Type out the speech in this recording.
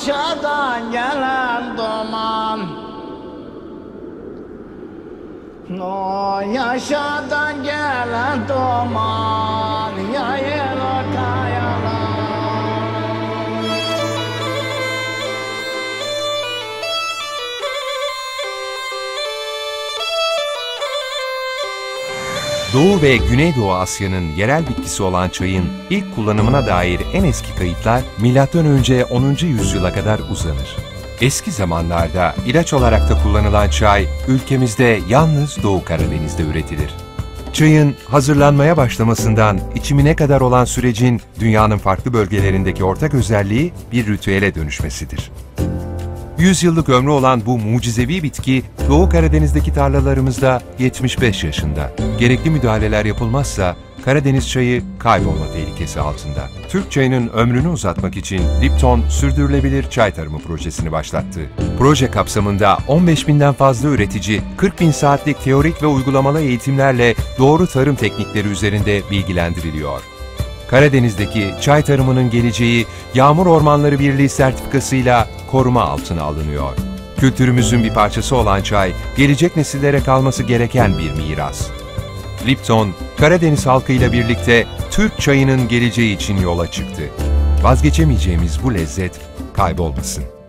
Aşağıdan gelen duman. O yaşadan gelen duman. Doğu ve Güneydoğu Asya'nın yerel bitkisi olan çayın ilk kullanımına dair en eski kayıtlar M.Ö. 10. yüzyıla kadar uzanır. Eski zamanlarda ilaç olarak da kullanılan çay ülkemizde yalnız Doğu Karadeniz'de üretilir. Çayın hazırlanmaya başlamasından içimine kadar olan sürecin dünyanın farklı bölgelerindeki ortak özelliği bir ritüele dönüşmesidir. 100 yıllık ömrü olan bu mucizevi bitki Doğu Karadeniz'deki tarlalarımızda 75 yaşında. Gerekli müdahaleler yapılmazsa Karadeniz çayı kaybolma tehlikesi altında. Türk çayının ömrünü uzatmak için Lipton Sürdürülebilir Çay Tarımı projesini başlattı. Proje kapsamında 15 binden fazla üretici 40 bin saatlik teorik ve uygulamalı eğitimlerle doğru tarım teknikleri üzerinde bilgilendiriliyor. Karadeniz'deki çay tarımının geleceği Yağmur Ormanları Birliği sertifikasıyla koruma altına alınıyor. Kültürümüzün bir parçası olan çay, gelecek nesillere kalması gereken bir miras. Lipton, Karadeniz halkıyla birlikte Türk çayının geleceği için yola çıktı. Vazgeçemeyeceğimiz bu lezzet kaybolmasın.